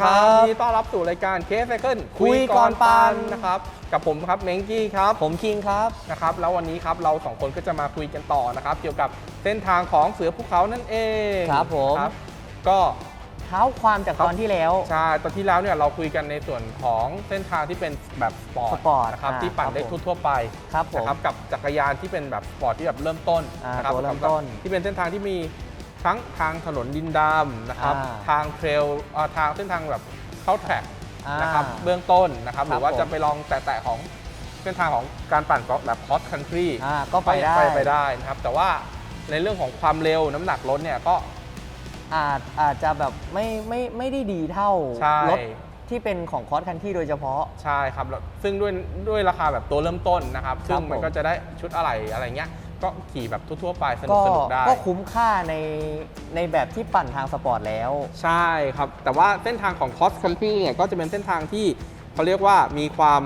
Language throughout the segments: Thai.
สวัสดีครับสวัสดีครับยินดีต้อนรับสู่รายการเคสไซเคิลคุยก่อนปั่นนะครับกับผมครับเม้งกี้ครับผมคิงครับนะครับแล้ววันนี้ครับเราสองคนก็จะมาคุยกันต่อนะครับเกี่ยวกับเส้นทางของเสือภูเขานั่นเองครับผมนะก็ เท้าความจากตอนที่แล้ว ใช่ตอนที่แล้วเนี่ยเราคุยกันในส่วนของเส้นทางที่เป็นแบบสปอร์ตสปอร์ตนะครับอ่าที่ปั่นครับได้ผม ทั่วๆไป ครับผมนะครับกับจักรยานที่เป็นแบบสปอร์ตที่แบบเริ่มต้นอ่านะครับตัวเริ่มต้นที่เป็นเส้นทางที่มี ทั้งทางถนนดินดำนะครับ อ่าทางเทรลเอ่อทางเส้นทางแบบเข้าแทร็กอ่านะครับเบื้องต้นนะครับคหรับรือว่าผม จะไปลองแตะๆของเส้นทางของการปั่นกอล์ฟแบบคอสคันทรีอ่าก็ไปได้ไปไปได้นะครับ แต่ว่าในเรื่องของความเร็วน้ำหนักรถเนี่ยก็ อาจอาจจะแบบไม่ไม่ไม่ได้ดีเท่าใช่ รถที่เป็นของคอร์สคันที่โดยเฉพาะ ใช่ครับแล้วซึ่งด้วยด้วยราคาแบบตัวเริ่มต้นนะครับ ซึ่งมันผมก็จะได้ชุดอะไรอะไรเงี้ย ก็ขี่แบบทั่วๆไปสนุก็กสนุกได้ก็คุ้มค่าในในแบบที่ปั่นทางสปอร์ตแล้ว ใช่ครับ แต่ว่าเส้นทางของ cross country เนี่ยก็จะเป็นเส้นทางที่เขาเรียกว่ามีความ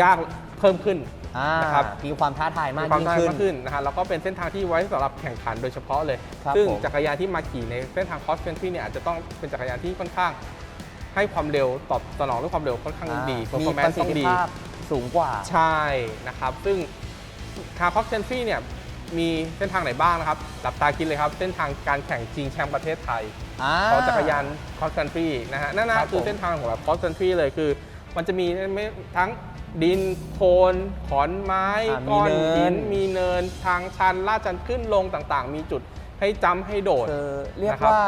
ยากเพิ่มขึ้นอ่านะครับมีความท้าทายมากมีความยิ่งได้ขึ้นมากขึ้นนะฮะแล้วก็เป็นเส้นทางที่ไว้สำหรับแข่งขันโดยเฉพาะเลยครับซึ่งผมจักรยานที่มาขี่ในเส้นทาง cross country เนี่ยอาจจะต้องเป็นจักรยานที่ค่อนข้าง ให้ความเร็วตอบสนองด้วยความเร็วค่อนข้างดีอ่ามี performance ประสิทต้องธิดีภาพสูงกว่าใช่นะครับ ซึ่ง ทาง cross country เนี่ยมีเส้นทางไหนบ้างนะครับหลับตาคิดเลยครับ เส้นทางการแข่งชิงแชมป์ประเทศไทยอ่าของจักรยาน cross country นะฮะนั่นครันะบคือผมเส้นทางของแบบ cross country เลยคือ มันจะมีไม่ทั้งดินโคลนขอนไม้อ่ามีก้อนเนินหินมีเนินทางชันลาดชันขึ้นลงต่างๆ มีจุดให้จำให้โดดคือเรียกนะครับว่า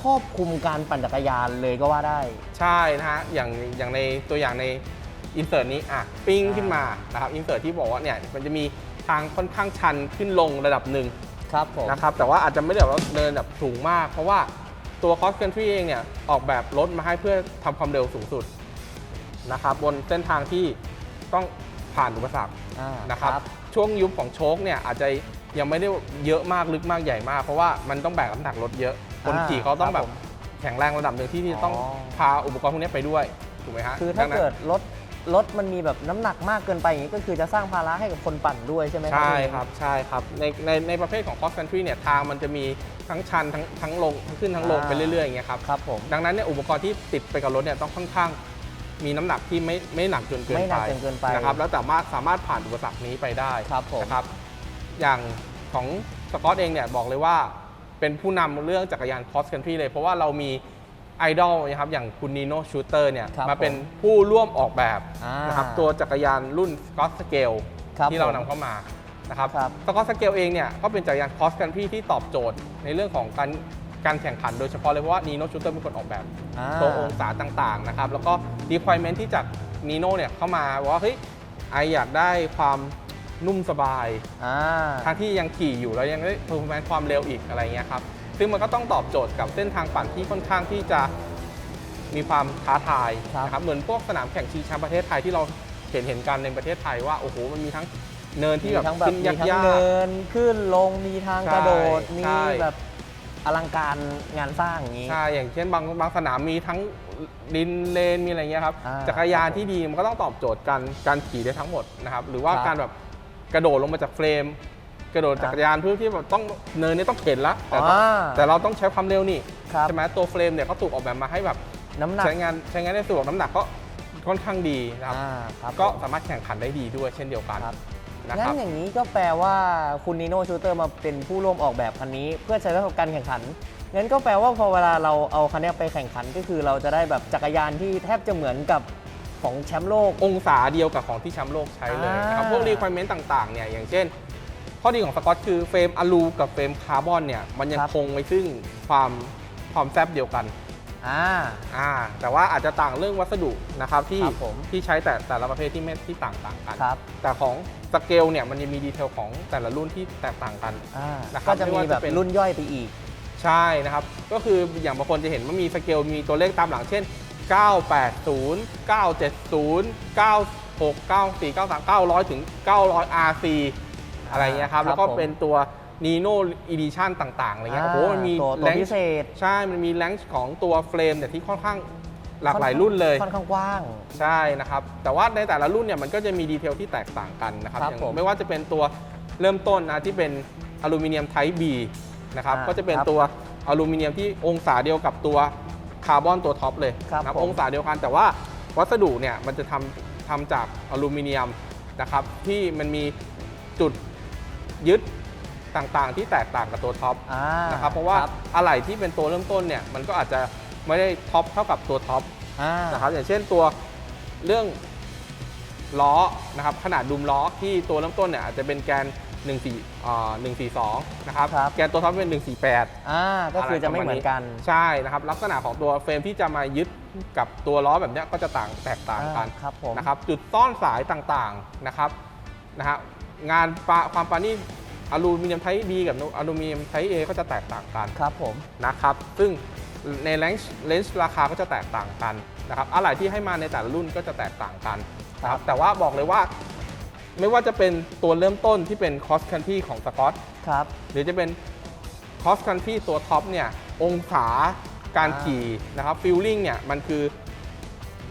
ครอบคลุมการปั่นจักรยานเลยก็ว่าได้ ใช่นะฮะอย่างอย่างในตัวอย่างในอินเสิร์ตนี้อะปิ้งอ่าขึ้นมานะครับอินเสิร์ตที่บอกว่าเนี่ยมันจะมี ทางค่อนข้างชันขึ้นลงระดับหนึ่งครับผมนะครับแต่ว่าอาจจะไม่ได้แบบว่าเดินแบบสูงมาก เพราะว่าตัว cross country เองเนี่ยออกแบบรถมาให้เพื่อทำความเร็วสูงสุดนะครับบนเส้นทางที่ต้องผ่านอุปสรรค อ่านะครับช่วงยุบของโชคเนี่ยอาจจะยังไม่ได้เยอะมากลึกมากใหญ่มาก เพราะว่ามันต้องแบกน้ำหนักรถเยอะ คนขี่เขาต้องแบบแข็งแรงระดับหนึ่งที่ที่ต้องพาอุปกรณ์พวกนี้ไปด้วยถูกไหมฮะคือถ้าดังนั้น เกิดรถ รถมันมีแบบน้ำหนักมากเกินไปอย่างนี้ก็คือจะสร้างภาระให้กับคนปั่นด้วยใช่ไหมใช่พี่ครับใช่ครับในในในประเภทของ cross country เนี่ยทางมันจะมีทั้งชันทั้งทั้งลงทั้งขึ้นทั้งลงไปเรื่อยๆอย่างเงี้ยครับครับผมดังนั้นเนี่ยอุปกรณ์ที่ติดไปกับรถเนี่ยต้องค่อนข้างมีน้ำหนักที่ไม่ไม่หนักจนเกินไม่หนัไปกจนเกินไป นะครับแล้วสามารถสามารถผ่านอุปสรรคนี้ไปได้ครับผม นะครับอย่างของสกอตเองเนี่ยบอกเลยว่าเป็นผู้นำเรื่องจักรยาน cross country เลย เพราะว่าเรามี ไอดอลนะครับอย่างคุณนีโน่ชูเตอร์เนี่ยครับมาเป็นผมผู้ร่วมออกแบบอ่านะครับตัวจักรยานรุ่น Scott Scale ครับที่เราผมนำเข้ามานะครับครับ สกอตสเกลเองเนี่ยก็เป็นจักรยาน cross country ที่ตอบโจทย์ในเรื่องของการการแข่งขันโดยเฉพาะเลยเพราะว่านีโน่ชูเตอร์เป็นคนออกแบบ อ่า ตัวองศาต่างๆนะครับ แล้วก็ requirement ที่จากนีโน่เนี่ยเข้ามาว่าเฮ้ยไออยากได้ความนุ่มสบาย อ่า ทั้งที่ยังขี่อยู่แล้วยังได้ performance ความเร็วอีกอะไรเงี้ยครับ ซึ่งมันก็ต้องตอบโจทย์กับเส้นทางปั่นที่ค่อนข้างที่จะมีความท้าทายครับนะครับเหมือนพวกสนามแข่งชิงแชมป์ประเทศไทยที่เราเห็นเห็นกันในประเทศไทยว่าโอ้โหมันมีทั้งเนินที่มีแบบทั้งแบบขึ้นมียากทั้งยาเดิกนขึ้นลงมีทางใช่กระโดดมีใช่แบบอลังการงานสร้างอย่างนี้ใช่อย่างเช่นบางบางสนามมีทั้งดินเลนมีอะไรเงี้ยครับอ่าจักรยานที่ดีมันก็ต้องตอบโจทย์การการขี่ได้ทั้งหมดนะครับหรือว่าครับการแบบกระโดดลงมาจากเฟรม กระโดดจักรยานเพื่อที่แบบต้องเนินนี้ต้องเข็นละแต่ต้องอ่าแต่เราต้องใช้ความเร็วนี่ครับใช่ไหมตัวเฟรมเนี่ยเขาถูกออกแบบมาให้แบบน้ำหนัก ใช้งานใช้งานได้สะดวกน้ำหนักก็ค่อนข้างดีนะครับ อ่าครับก็ผมสามารถแข่งขันได้ดีด้วยเช่นเดียวกันครับนะงั้ครับ นอย่างนี้ก็แปลว่าคุณนีโน่ชูเตอร์มาเป็นผู้ร่วมออกแบบคันนี้ เพื่อใช้สำหรับการแข่งขันงั้นก็แปลว่าพอเวลาเราเอาคันนี้ไปแข่งขันก็คือเราจะได้แบบจักรยานที่แทบจะเหมือนกับของแชมป์โลก องศาเดียวกับของที่แชมป์โลกใช้เลยนะครับ อ่าพวก requirement ต่างๆเนี่ยอย่างเช่น ข้อดีของสกอตคือเฟรมอะลูกับเฟรมคาร์บอนเนี่ยมันยังครับ คงไว้ซึ่งความความแซบเดียวกันอ่า อ่าแต่ว่าอาจจะต่างเรื่องวัสดุนะครับที่ครับผม ที่ใช้แต่แต่ละประเภทที่ไม่ที่ต่างต่างๆกัน ครับแต่ของสเกลเนี่ยมันยังมีดีเทลของแต่ละรุ่นที่แตกต่างกัน อ่านะครับก็จะไม่มีว่าจะแบบเป็น รุ่นย่อยไปอีก ใช่นะครับ ก็คืออย่างบางคนจะเห็นว่ามีสเกลมีตัวเลขตามหลังเช่น 980 970 96 94 93 900 ถึง 900 RC อะไรเงี้ยครับ ครับแล้วก็ผม เป็นตัว Nino Edition ต่างๆอะไรเงี้ยอ่าโอ้โหมันมีตัวตัวแรงพิเศษใช่ มันมีแรงของตัวเฟรมเนี่ยที่ค่อนข้างหลากหลายรุ่นเลย ค่อนข้างกว้าง ใช่นะครับ แต่ว่าในแต่ละรุ่นเนี่ยมันก็จะมีดีเทลที่แตกต่างกันนะครับครับอย่างผมไม่ว่าจะเป็นตัวเริ่มต้นนะที่เป็นอลูมิเนียมไทป์ B นะครับอ่าก็จะเป็นครับตัวอลูมิเนียมที่องศาเดียวกับตัวคาร์บอนตัวท็อปเลยครับนะผมองศาเดียวกันแต่ว่าวัสดุเนี่ยมันจะทำทำจากอลูมิเนียมนะครับที่มันมีจุด ยึดต่างๆ ที่แตกต่างกับตัวท็อปอ่านะครับเพราะว่าอะไหล่ที่เป็นตัวเริ่มต้นเนี่ยมันก็อาจจะไม่ได้ท็อปเท่ากับตัวท็อปอ่านะครับอย่างเช่นตัวเรื่องล้อนะครับขนาดดุมล้อที่ตัวเริ่มต้นเนี่ยอาจจะเป็นแกน14อ่า142นะครับครับแกนตัวท็อปเป็น 148 อ่าก็คือจะไม่เหมือนกัน ใช่นะครับ ลักษณะของตัวเฟรมที่จะมายึดกับตัวล้อแบบเนี้ยก็จะต่างแตกต่างกันอ่าครับผมนะครับ จุดซ่อนสายต่างๆนะครับนะฮะ งานปะความปราณีตอลูมิเนียมไทป์ B กับอลูมิเนียมไทป์ A ก็จะแตกต่างกันครับผมนะครับ ซึ่งในเลนส์เลนส์ราคาก็จะแตกต่างกันนะครับอะไหล่ที่ให้มาในแต่ละรุ่นก็จะแตกต่างกันนะครับแต่ว่าบอกเลยว่าไม่ว่าจะเป็นตัวเริ่มต้นที่เป็น cross country ของสกอตครับหรือจะเป็น cross country ตัวท็อปเนี่ยองศาการอ่าขี่นะครับฟิลลิ่งเนี่ยมันคือ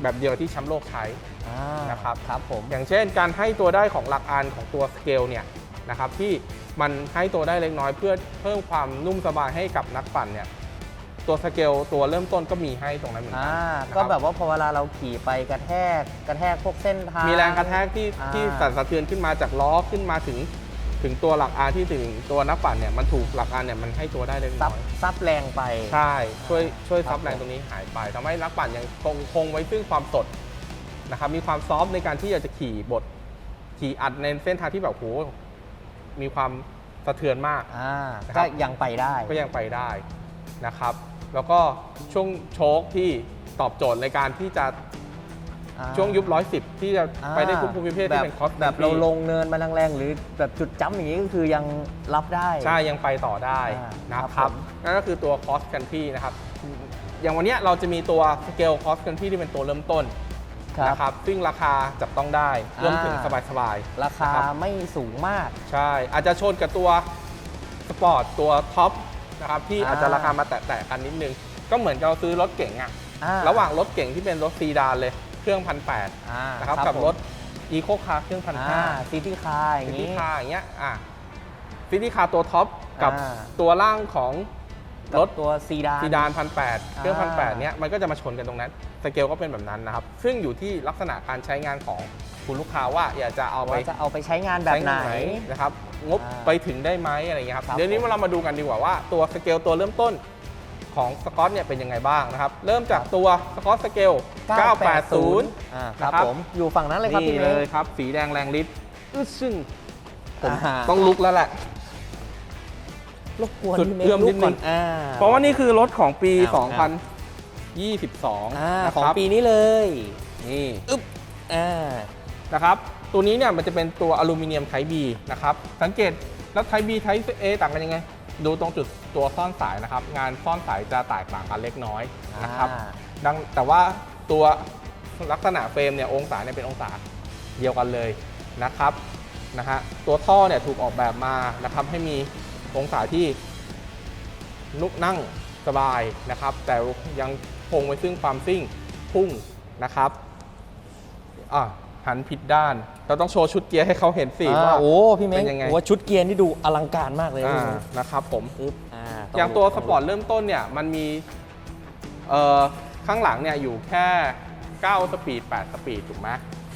แบบเดียวที่แชมป์โลกใช้ อ่านะครับครับผมอย่างเช่น การให้ตัวได้ของหลักอันของตัวสเกลเนี่ยนะครับที่มันให้ตัวได้เล็กน้อยเพื่อเพิ่มความนุ่มสบายให้กับนักปั่นเนี่ยตัวสเกลตัวเริ่มต้นก็มีให้ตรงนั้นเหมือนกัอ่านะคก็รับแบบว่าพอเวลาเราขี่ไปกระแทกกระแทกพวกเส้นทาง มีแรงกระแทกที่อ่า ที่สั่นสะเทือนขึ้นมาจากล้อขึ้นมาถึง ถึงตัวหลักอาที่ถึงตัวนักปั่นเนี่ยมันถูกหลักอาเนี่ยมันให้ตัวได้เล็กซับน้อย ซับแรงไป ใช่ ช่วยช่วยครัซับบแรงผมตรงนี้หายไปทำให้นักปั่นยังคงคงไว้ซึ่งความสด นะครับมีความซอฟต์ในการที่อยากจะขี่บทขี่อัดในเส้นทางที่แบบโหมีความสะเทือนมาก อ่านะครัก็บยังไปได้ก็ยังไปได้นะครับ แล้วก็ช่วงโชคที่ตอบโจทย์ในการที่จะอ่าช่วงยุบร้อยสิบที่จะอ่าไปได้ทุกภูมิประเภทที่เป็นคอส แบบเราลงเนินมาแรงๆหรือแบบจุดจ้ำอย่างนี้ก็คือยังรับได้ ใช่ยังไปต่อได้อ่านะคครัรับบผม นั่นก็คือตัว cross country นะครับ อย่างวันเนี้ยเราจะมีตัว scale cross country ที่เป็นตัวเริ่มต้น ครับนะครับ ซึ่งราคาจับต้องได้รวมถึงอ่า สบายราคานะครับไม่สูงมากๆใช่ อาจจะชนกับตัวสปอร์ตตัวท็อปนะครับที่อ่า อาจจะราคามาแตะๆกันนิดนึง ก็เหมือนกับเราซื้อรถเก๋งอะอ่าระหว่างรถเก๋งที่เป็นรถซีดานเลยเครื่องพันแปดอ่านะครับกับรถอีโคคาร์เครื่องพันอ่าห้าซิตี้คาร์อย่าซิงตี้นี้ คาร์อย่างเงี้ย อะซิตี้คาร์ตัวท็อปกับอ่า ตัวล่างของกับ รถตัวซีดานซีดานพันแเครื่องพันแอ่าเนี้ยมันก็จะมาชนกันตรงนั้น สเกลก็เป็นแบบนั้นนะครับ ซึ่งอยู่ที่ลักษณะการใช้งานของคุณลูกค้าว่าอยากจะเอาไปว่าจะเอาไปใช้งานแบบไหนใช้งานะครับ งบอ่าไปถึงได้ไหมอะไรอย่างเงี้ยครับครับ เดี๋ยวนี้ผมเรามาดูกันดีกว่าว่าตัวสเกลตัวเริ่มต้นของสกอตเนี่ยเป็นยังไงบ้างนะครับ เริ่มจากตัวสกอตสเกล 980อ่าครับนะครับผมอยู่ฝั่งนั้นเลยครับนี่พี่เลเมยย์ครับ สีแดงแรงฤทธิ์อึ้ซึ่งผมอ่าต้องลุกแล้วแหละ รบกวนสุดพี่เมเอื้อมย์ลุนิกดนึงก่อนอ่าเพราะว่านี่คือรถของปีอ้าว2022อ่านะของครับปีนี้เลยนี่อึ๊บอ่า นะครับ ตัวนี้เนี่ยมันจะเป็นตัวอลูมิเนียมไทป์ B นะครับ สังเกตแล้วไทป์ B ไทป์ A ต่างกันยังไง ดูตรงจุดตัวซ่อนสายนะครับ งานซ่อนสายจะแตกต่างกันเล็กน้อยนะครับ อ่า ดังแต่ว่าตัวลักษณะเฟรมเนี่ยองศาเนี่ยเป็นองศาเดียวกันเลยนะครับนะฮะตัวท่อเนี่ยถูกออกแบบมานะครับให้มี องศาที่นุกนั่งสบายนะครับ แต่ยังคงไว้ซึ่งความซิ่งพุ่งนะครับอะหันผิดด้าน เราต้องโชว์ชุดเกียร์ให้เขาเห็นสิอ่าว่าโอ้พี่เม้งเป็นยังไงโอ้ชุดเกียร์นี่ดูอลังการมากเลยอ่าพี่เม้งนะครับผมอึ๊บอ่าอย่างตัวสปอร์ตเริ่มต้นเนี่ยมันมีเอ่อข้างหลังเนี่ยอยู่แค่ 9 สปีด 8 สปีดถูกไหม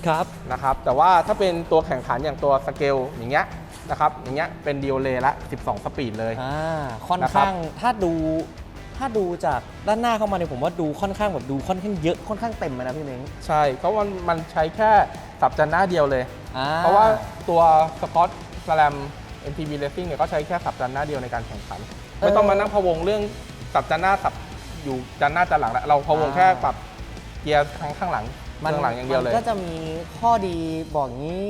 ครับนะครับ แต่ว่าถ้าเป็นตัวแข่งขันอย่างตัวสเกลอย่างเงี้ย นะครับอย่างเงี้ยเป็นดีโอเลละ 12 สปีดเลย อ่าค่อนนะครับข้างถ้าดูถ้าดูจากด้านหน้าเข้ามาเนี่ยผมว่าดูค่อนข้างแบบดูค่อนข้างเยอะค่อนข้างเต็มเลยนะพี่เม้งใช่เพราะมันมันใช้แค่สับจันหน้าเดียวเลย อ่เพราะว่าตัวสกอตสแลม MTB Racing เนี่ยก็ใช้แค่สับจันหน้าเดียวในการแข่งขัน ไม่ต้องมานั่งพะวงเรื่องสับจันหน้าสับอยู่จันหน้าจันหลังแล้วเราพะวงแค่ปรับเกียร์ข้างข้างหลังมันข้างหลังอย่างเดียวเลยมันก็จะมีข้อดีบอกงี้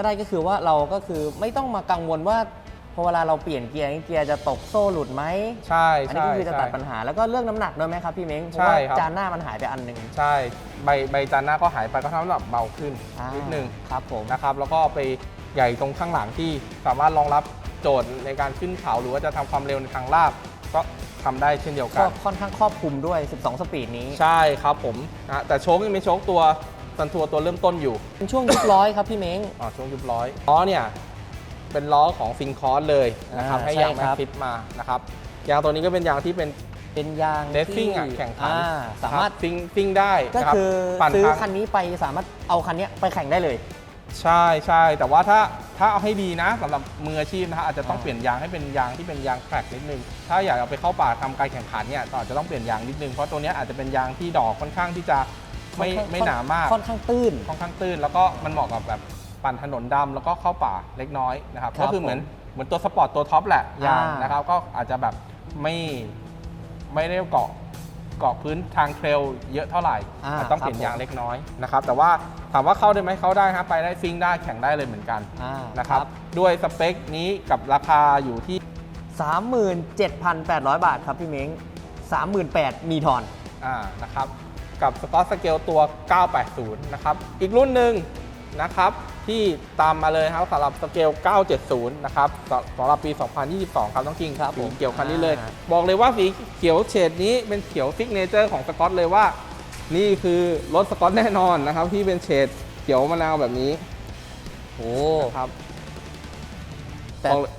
ก็ได้ก็คือว่าเราก็คือไม่ต้องมากังวลว่าพอเวลาเราเปลี่ยนเกียร์นี่เกียร์จะตกโซ่หลุดไหมใช่อันนี้ใช่ก็คือจะใช่ตัดปัญหาแล้วก็เรื่องน้ำหนักด้วยไหมครับพี่เม้งเพใช่ราะว่าครับจานหน้ามันหายไปอันหนึ่งใช่ใบใบจานหน้าก็หายไปก็ทำให้แบบเบาขึ้นอ่านิดนึงครับผมนะครับแล้วก็ไปใหญ่ตรงข้างหลังที่สามารถรองรับโจทย์ในการขึ้นเขาหรือว่าจะทำความเร็วในทางลาบก็ทำได้เช่นเดียวกัก็นค่อนข้างครอบคลุมด้วย 12 สปีดนี้ใช่ครับผมนะแต่โชคยังเป็นโชคตัว ซันทัวตัวเริ่มต้นอยู่เป็นช่วงยุคร้อยครับพี่เม้ง อ๋อช่วงยุบร้อยล้อเนี่ยเป็นล้อของซิงคอร์สเลยนะครับอ่าให้ใช่ยางแม็คกรับฟิตมานะครับยางตัวนี้ก็เป็นยางที่เป็น เป็นยางเลสซิ่งอะที่แข่งขันอ่าสามารถซิ่งซิ่งได้ก็นะครับคือปั่นซื้อทางคันนี้ไปสามารถเอาคันเนี้ยไปแข่งได้เลย ใช่ใช่แต่ว่าถ้าถ้าเอาให้ดีนะสำหรับมืออาชีพนะฮะอาจจะต้องอ่า เปลี่ยนยางให้เป็นยางที่เป็นยางแครกนิดนึง ถ้าอยากเอาไปเข้าป่าทำการแข่งขันเนี่ยก็อาจจะต้องเปลี่ยนยางนิดนึงเพราะตัวเนี้ยอาจจะเป็นยางที่ดอกค่อนข้างที่จะ ไม่ค่อนข้างไม่หนามาก ค่อนข้างตื้น ค่อนข้างตื้น แล้วก็มันเหมาะกับแบบปั่นถนนดำแล้วก็เข้าป่าเล็กน้อยนะครับครับก็คือเหมือนผมเหมือนตัวสปอร์ตตัวท็อปแหละยางอ่าน นะครับก็อาจจะแบบไม่ไม่ได้เกาะเกาะพื้นทางเทรลเยอะเท่าไหร่อ่าอาจต้องเปลี่ยนครับผม ยางเล็กน้อยนะครับแต่ว่าถามว่าเข้าได้ไหมเข้าได้ครับไปได้ซิ่งได้แข่งได้เลยเหมือนกันอ่านะครับด้วยสเปคนี้กับราคาอยู่ที่ 37,800 บาทครับพี่เม้ง38,000มีทอน อ่านะครับ กับสกอตสเกลตัว 980 นะครับ อีกรุ่นหนึ่งนะครับที่ตามมาเลยครับสำหรับสเกล 970 นะครับสสำหรับปี 2022 ครับต้องคิงครับสีผมเขียวคันนี้เลยอ่าบอกเลยว่าสีเขียวเฉดนี้เป็นเขียวซิกเนเจอร์ของสกอตเลยว่า นี่คือรถสกอตแน่นอนนะครับ ที่เป็นเฉดเขียวมะนาวแบบนี้โอ้นะครับแต่บอกเลย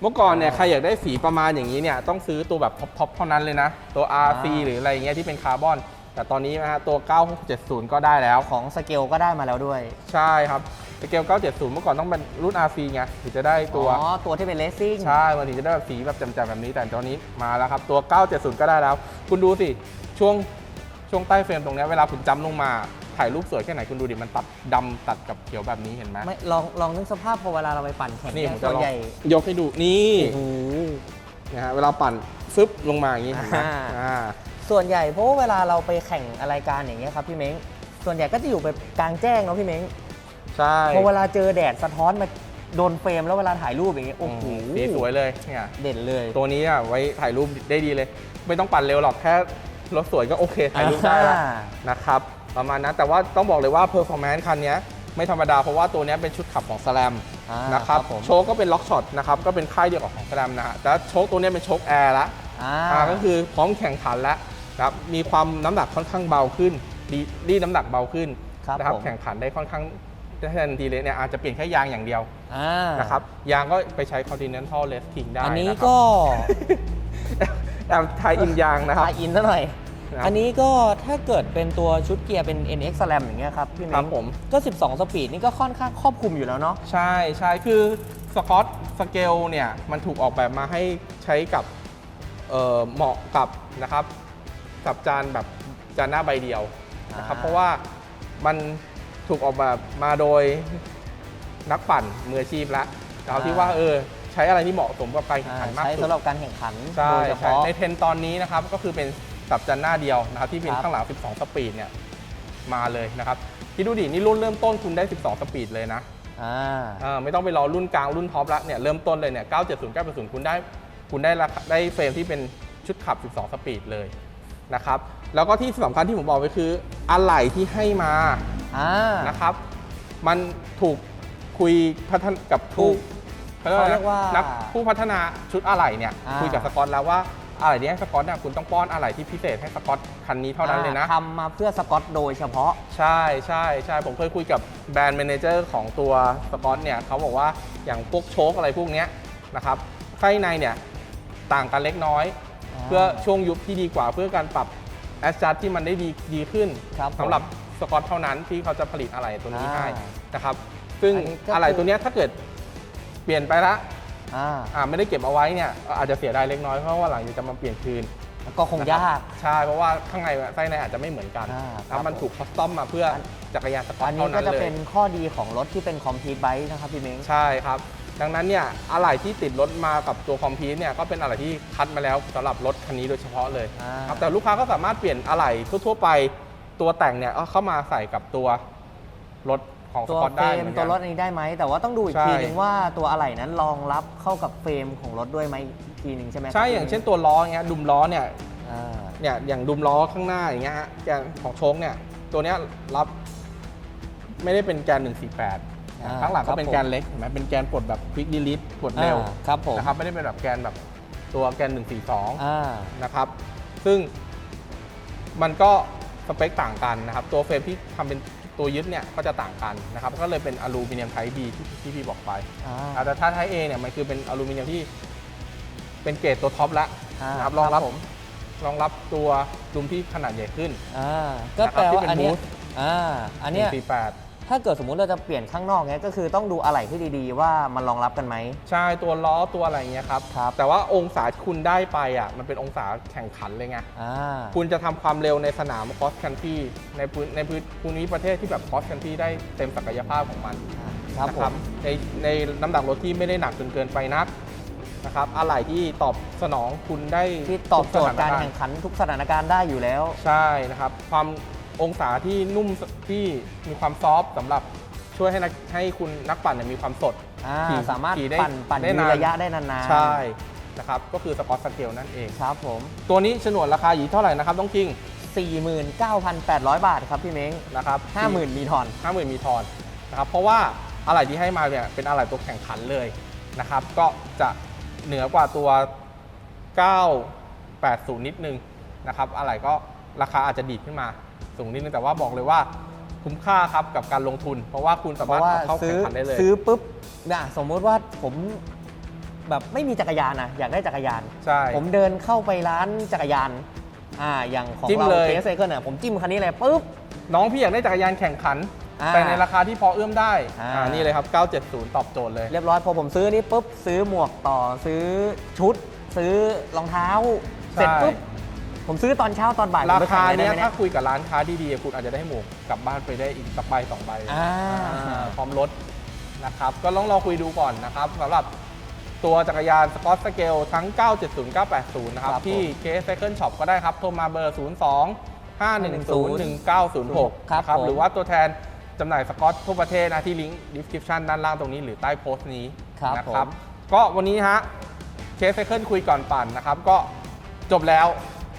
เมื่อก่อนเนี่ยใครอยากได้สีประมาณอย่างนี้เนี่ยต้องซื้อตัวแบบท็อปๆเท่านั้นเลยนะ ตัว RC อ่าหรืออะไรอย่างเงี้ยที่เป็นคาร์บอน แต่ตอนนี้นะฮะตัว 9670 ก็ได้แล้วของสเกลก็ได้มาแล้วด้วย ใช่ครับสเกล 970 เมื่อก่อนต้องเป็นรุ่น RC ไงถึงจะได้ตัว อ๋อ ตัวที่เป็นเลสซิ่ง ใช่มันถึงจะได้แบบสีแบบแจ่มๆแบบนี้ แต่ตอนนี้มาแล้วครับ ตัว 970 ก็ได้แล้ว คุณดูสิ ช่วงช่วงใต้เฟรมตรงเนี้ยเวลาคุณจำลงมาถ่ายรูปสวยแค่ไหนคุณดูดิ มันตัดดำตัดกับเขียวแบบนี้เห็นไหมไม่ลองลองนึกสภาพพอเวลาเราไปปั่นแข่งนี่เยผมจะส่วนลองใหญ่ยกให้ดูนี่โอ้โหนะฮะเวลาปั่นฟึบลงมาอย่างนี้เห็นไหมอ่าอ่า ส่วนใหญ่เพราะว่าเวลาเราไปแข่งรายการอย่างเงี้ยครับพี่เม้งส่วนใหญ่ก็จะอยู่ไปกลางแจ้งเนาะพี่เม้งใช่พอเวลาเจอแดดสะท้อนมาโดนเฟรมแล้วเวลาถ่ายรูปอย่างเงี้ยโอ้โหสีสวยเลยเนี่ยเด่นเลย ตัวนี้อะไว้ถ่ายรูปได้ดีเลย ไม่ต้องปั่นเร็วหรอกแค่รถสวยก็โอเคถ่ายรูปได้แล้วอ่านะครับประมาณนั้นแต่ว่าต้องบอกเลยว่า performance คันเนี้ยไม่ธรรมดาเพราะว่าตัวเนี้ยเป็นชุดขับของ Slam อ่านะครับผมโชคก็เป็นล็อกช็อตนะครับก็เป็นค่ายเดียวกับของ Slam นะฮะแต่โชคตัวเนี้ยเป็นโชคแอร์ละอ่าอ่าก็คือพร้อมแข่งขันแล้วนะ ครับมีความน้ำหนักค่อนข้างเบาขึ้นดีดีน้ำหนักเบาขึ้นครับนะครับผมแข่งขันได้ค่อนข้างแทนทีเลยเนี่ยอาจจะเปลี่ยนแค่ยางอย่างเดียวอ่านะครับยางก็ไปใช้ Continental Racing ได้อันนี้ะครับก็แอบไทยอินยางนะครับทายอินซะหน่อยครับอันนี้ก็ถ้าเกิดเป็นตัวชุดเกียร์เป็น NX Slam อย่างเงี้ยครับพี่เม้ครังบผมก็ 12 สปีดนี่ก็ค่อนข้างครอบคลุมอยู่แล้วเนาะใช่ใช่คือสกอตสเกลเนี่ยมันถูกออกแบบมาให้ใช้กับเอ่อเหมาะกับนะครับ กับจานแบบจานหน้าใบเดียวนะครับอ่าเพราะว่ามันถูกออกแบบมาโดยนักปั่นมืออาชีพแล้วเราที่ว่าเออใช้อะไรที่เหมาะสมกับการแข่งอ่าขันมากใช้สุดสำหรับการแข่งขันใช่โดยเฉใช่พาะในเทรนด์ตอนนี้นะครับก็คือเป็นกับจานหน้าเดียวนะครับที่เป็นครับข้างหลัง 12 สปีดเนี่ยมาเลยนะครับคิดดูดินี่รุ่นเริ่มต้นคุณได้ 12 สปีดเลยนะอ่าเออไม่ต้องไปรอรุ่นกลางรุ่นท็อปแล้วเนี่ยเริ่มต้นเลยเนี่ย970 980คุณได้คุณได้ราคาได้เฟรมที่เป็นชุดขับ 12 สปีดเลย นะครับแล้วก็ที่สำคัญที่ผมบอกไปคืออะไหล่ที่ให้มาอ่านะครับ มันถูกคุยพัฒนกับผู้เขาเรียกว่านักผู้พัฒนาชุดอะไหล่เนี่ยอ่าคุยกับสกอตแล้วว่าอะไหล่เนี้ยสกอตเนี่ยคุณต้องป้อนอะไหล่ที่พิเศษให้สกอตคันนี้เท่านั้นเลยนะอ่ทำมาเพื่อสกอตโดยเฉพาะ ใช่ใช่ใช่ผมเคยคุยกับแบรนด์แมเนเจอร์ของตัวสกอตเนี่ยเขาบอกว่าอย่างพวกโชคอะไรพวกเนี้ยนะครับข้างในเนี่ยต่างกันเล็กน้อยอ่า เพื่อช่วงยุบที่ดีกว่า เพื่อการปรับแอสจัดที่มันได้ดีดีขึ้นครับผมสำหรับสกอตเท่านั้นที่เขาจะผลิตอะไรตัวนี้อ่าให้นะครับ ซึ่งอันนี้ก็คืออ อะไรตัวเนี้ยถ้าเกิดเปลี่ยนไปละอ่าอ่าไม่ได้เก็บเอาไว้เนี่ยอาจจะเสียดายเล็กน้อยเพราะว่าหลังจะมาเปลี่ยนคืน ก็คงยาก ใช่ เพราะว่าข้างในไส้ในอาจจะไม่เหมือนกันอ่าแล้วมันครับผมถูกคัสตอมมาเพื่อจักรยานสกออัตนนี้เท่าก็นั้นจะเลยเป็นข้อดีของรถที่เป็นคอมพิวต์ไบค์นะครับพี่เม้ง ใช่ครับ ดังนั้นเนี่ยอะไหล่ที่ติดรถมากับตัวคอมพิวเนี่ยก็เป็นอะไหล่ที่คัดมาแล้วสำหรับรถคันนี้โดยเฉพาะเลยอ่า ครับแต่ลูกค้าก็สามารถเปลี่ยนอะไหล่ทั่วๆไปตัวแต่งเนี่ยเอาเข้ามาใส่กับตัวรถของสตัวกอตเฟรได้มเหมือนตักัวนรถอันนี้ได้ไหม แต่ว่าต้องดูอีกใช่ ทีนึงว่าตัวอะไหล่นั้นรองรับเข้ากับเฟรมของรถด้วยไหมอีกทีหนึ่งใช่ไหมครับใช่อย่างเช่นตัวล้อเงี้ยดุมล้อเนี่ย อ่า เนี่ยอย่างดุมล้อข้างหน้าอย่างเงี้ยฮะแกนของโชคเนี่ยตัวเนี้ยรับไม่ได้เป็นแกน 148 อ่าข้างหลังครัก็บเป็นผมแกนเล็กเห็นไหมเป็นแกนปลดแบบควิกดีลิทปลดเร็วอ่าครับผม นะครับไม่ได้เป็นแบบแกนแบบตัวแกน 142 อ่า นะครับ ซึ่งมันก็สเปคต่างกันนะครับ ตัวเฟรมที่ทำเป็นตัวยึดเนี่ยก็จะต่างกันนะครับ ก็เลยเป็นอลูมิเนียมไทป์ B ที่ที่พี่บอกไปอ่าอ่าแต่ถ้าไทป์ A เนี่ยมันคือเป็นอลูมิเนียมที่เป็นเกรดตัวท็อปแล้วอ่านะครับรองรับผม รองรับตัวดุมที่ขนาดใหญ่ขึ้น อ่าก็แปลนะครับที่ว่าเป็นอันเนี้ย Boost อ่าอันเนี้ย 148 ถ้าเกิดสมมุติเราจะเปลี่ยนข้างนอกเนี้ยก็คือต้องดูอะไหล่ที่ดีๆ ว่ามันรองรับกันไหม ใช่ตัวล้อตัวอะไรอย่างเงี้ยครับ ครับ แต่ว่าองศาที่คุณได้ไปอะมันเป็นองศาแข่งขันเลยไง อ่า คุณจะทำความเร็วในสนามคอสคันที่ในพื้นในพื้นภูมิประเทศที่แบบคอสคันที่ได้เต็มศักยภาพของมันครับนะผครับมในในน้ำหนักรถที่ไม่ได้หนักจนเกินไปนักนะครับอะไรที่ตอบสนองคุณได้ที่ตอบโจทย์การทุสถนแข่งขันทุกสถานการณ์ได้อยู่แล้วใช่นะครับความ องศาที่นุ่มที่มีความซอฟต์สำหรับช่วยให้นักให้คุณนักปั่นเนี่ยมีความสดอ่าขี่สามารถขี่ได้ปั่นปั่นได้ยืนนานระยะได้นานๆใช่นะครับก็คือสกอตสเกลนั่นเอง ครับผม ตัวนี้ฉนวนราคาอยู่เท่าไหร่นะครับต้องคิง49,800 บาทครับพี่เม้งนะครับ50,000 มีทอน ห้าหมื่นมีทอนนะครับเพราะว่าอะไหล่ที่ให้มาเนี่ยเป็นอะไหล่ตัวแข่งขันเลยนะครับ ก็จะเหนือกว่าตัว 980 นิดนึงนะครับอะไหล่ก็ราคาอาจจะดีดขึ้นมา สูงนิดนึงแต่ว่าบอกเลยว่าคุ้มค่าครับกับการลงทุน เพราะว่าคุณสาเพมารถราะว่าเอาเข้าซื้แข่องขันได้เลยซื้อปุ๊บนะสมมุติว่าผมแบบไม่มีจักรยานนะอยากได้จักรยาน ใช่ ผมเดินเข้าไปร้านจักรยานอ่าอย่างของจิ้มเราเลยเคสไซเคิลเนี่ยผมจิ้มคันนี้เลยปุ๊บ น้องพี่อยากได้จักรยานแข่งขัน อ่าแต่ในราคาที่พอเอื้อมได้อ่า อ่านี่เลยครับ 970 ตอบโจทย์เลย เรียบร้อยพอผมซื้อนี่ปุ๊บซื้อหมวกต่อซื้อชุด ซื้อรองเท้าเสร็จปุ๊บ ผมซื้อตอนเช้าตอนบ่ายผมราไปแข่คางเลยได้เนี้ยไหมเนี่ถ้ายคุยกับร้านค้าดีๆ คุณอาจจะได้หมวกกลับบ้านไปได้อีกสักใบสองใบอ่า อ่าพร้อมรถนะครับ ก็ลองรอคุยดูก่อนนะครับสำหรับตัวจักรยานสกอตสเกลทั้ง 970 980 นะครับ ครับที่ k s Cycle Shop ก็ได้ครับ โทรมาเบอร์ 02 510 1906ครับนะผม หรือว่าตัวแทนจำหน่ายสกอตทั่วประเทศนะที่ลิงก์ description ด้านล่างตรงนี้หรือใต้โพสต์นี้ครับนะผม ก็วันนี้ฮะ k s Cycle คุยก่อนปั่นนะครับ ก็จบแล้ว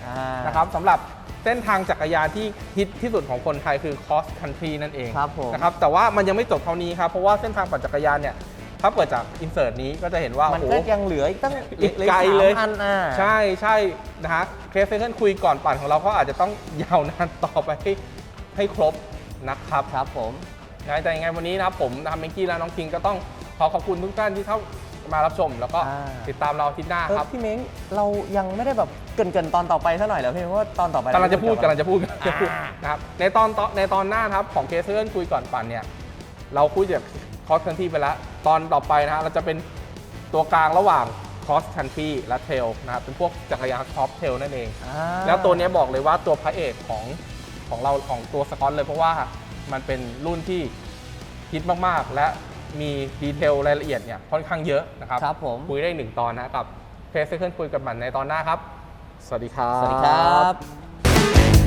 อ่า นะครับสำหรับเส้นทางจักรยานที่ฮิตที่สุดของคนไทยคือ cross country นั่นเองครับผม นะครับแต่ว่ามันยังไม่จบเท่านี้ครับ เพราะว่าเส้นทางปั่นจักรยานเนี่ยถ้าเปิดจากอินเสิร์ตนี้ก็จะเห็นว่ามันโอ้โหก็ยังเหลืออีกตั้งอีกไกลเลย สามอันอ่าใช่ใช่นะฮะเคสเซนคุยก่อนปั่นของเราก็อาจจะต้องยาวนานต่อไปให้ให้ครบนะครับครับผม นะแต่ยังไงวันนี้นะครับผมนะครับเมงกี้และน้องคิงก็ต้องขอขอบคุณทุกท่านที่เข้า มารับชม แล้วก็อ่า ติดตามเราอาทิตย์หน้าเออครับพี่เม้งเรายังไม่ได้แบบเกรินๆตอนต่อไปซะหน่อยแล้วพี่เม้งว่าตอนต่อไปกำลังจะพูดเรกำลังจะพูดกำลังจะพูดอ่านะครับในตอนต่อในตอนหน้านะครับของเคสเซอร์คุยก่อนปั่นเนี่ยเราคุยจากคอสคันที่ไปแล้วตอนต่อไปนะฮะเราจะเป็นตัวกลางระหว่างคอสคันที่และเทลนะครับเป็นพวกจักรยานท็อปเทลนั่นเอง อ่าแล้วตัวเนี้ยบอกเลยว่าตัวพระเอกของของเราของตัวสกอตเลยเพราะว่ามันเป็นรุ่นที่ฮิตมากๆ และ มีดีเทลรายละเอียดเนี่ยค่อนข้างเยอะนะครับครับผม คุยได้หนึ่งตอนนะกับเพจเซคันคุยกับมันในตอนหน้าครับ สวัสดีครับ สวัสดีครับ